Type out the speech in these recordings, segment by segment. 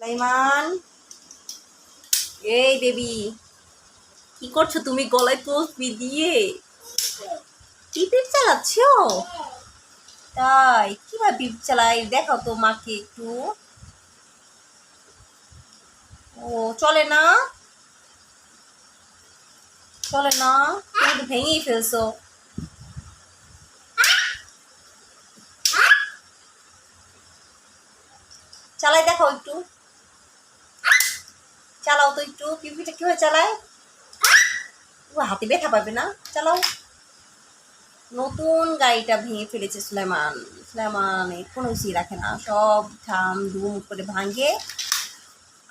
লাইমান। এই বেবি, কি করছ তুমি? গলায় তসবি দিয়ে। চালাচ্ছ? তাই, কীভাবে পিপ চালাই? দেখাও তো মাকে একটু। ও, চলে না? চলে না? তুমি তো ভেঙেই ফেলছো। চালাই দেখাও একটু। চালাও তো একটু। পিপিটা কীভাবে চালায়? ও হাতে ব্যথা পাবে না। চালাও। নতুন গাড়িটা ভেঙে ফেলেছে সুলেমান। সুলেমান কোনো কিছুই রাখে না। সব ঠাম ধুম করে ভাঙে।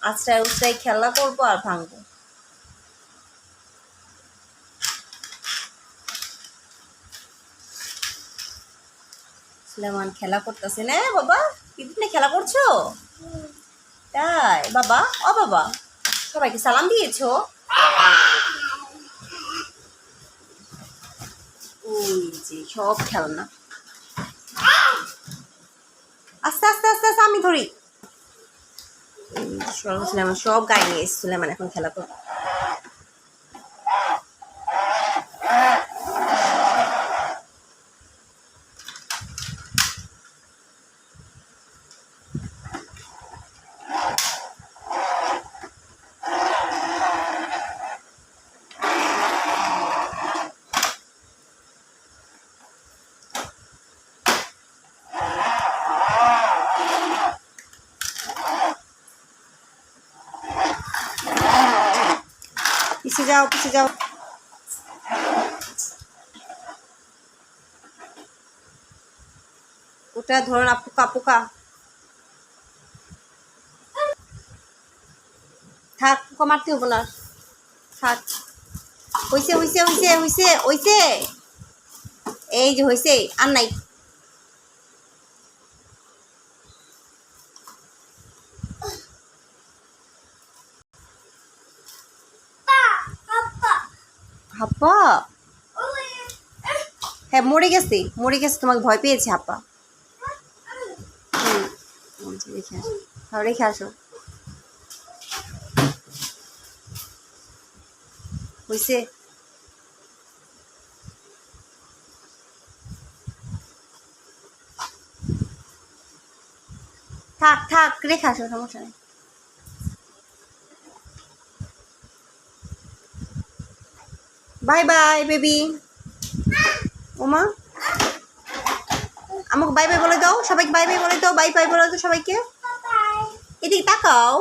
আশ্রয় উশ্রয় খেলা করব আর ভাঙবো। সুলেমান খেলা করতেছে। না বাবা পিপিনে খেলা করছ? তাই বাবা? ও বাবা। সবাইকে সালাম দিয়েছ? সব খেলনা। আস্তে আস্তে আস্তে আস্তে, আমি ধরি। সব গাই নিয়ে এসছিলাম মানে এখন খেলা করবে। পিছিয়ে যাও পিছিয়ে যাও। ওটা ধরো না, পোকা পোকা। থাক, পোকা মারতে হব না। থাক। হইছে হইছে হইছে হইছে হইছে। এই যে হইছে, আর নাই। হাপ্পা? হ্যাঁ মরে গেছে মরে গেছে তোমাকে ভয় পেয়েছে হাপ্পা। বলছি, রেখে আসো। হ্যাঁ আসো। হইছে। থাক থাক রেখে আসো সমস্যা নেই। বাই বাই বেবি ওমা। আমাকে বাই বাই বলে দাও। সবাইকে বাই বাই বলে দাও। বাই বাই বলে দাও সবাইকে। এদিকে তাকাও।